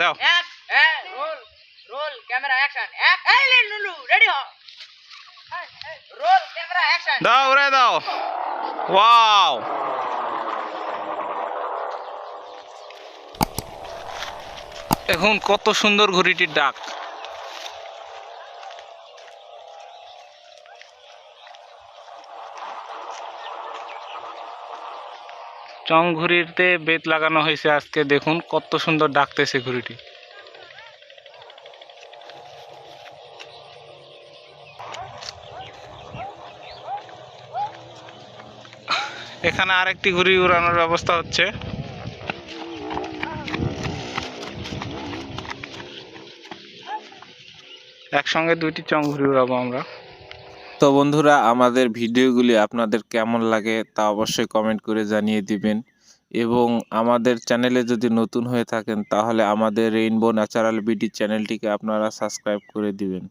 দাও। এক roll roll camera action এই লে লুলু রেডি হ। রোল ক্যামেরা অ্যাকশন দাও রে দাও। ওয়াও এখন কত সুন্দর ঘড়িটির ডাক। চং ঘুড়িতে বেত লাগানো হয়েছে আজকে। দেখুন কত সুন্দর ডাকতেছে ঘুড়িটি। এখানে আরেকটি ঘুড়ি উড়ানোর ব্যবস্থা হচ্ছে। একসঙ্গে দুইটি চং ঘুড়ি উড়াবো আমরা। তো বন্ধুরা, আমাদের ভিডিওগুলি আপনাদের কেমন লাগে তা অবশ্যই কমেন্ট করে জানিয়ে দিবেন। এবং আমাদের চ্যানেলে যদি নতুন হয়ে থাকেন, তাহলে আমাদের রেইনবো ন্যাচারাল বিডি চ্যানেলটিকে আপনারা সাবস্ক্রাইব করে দিবেন।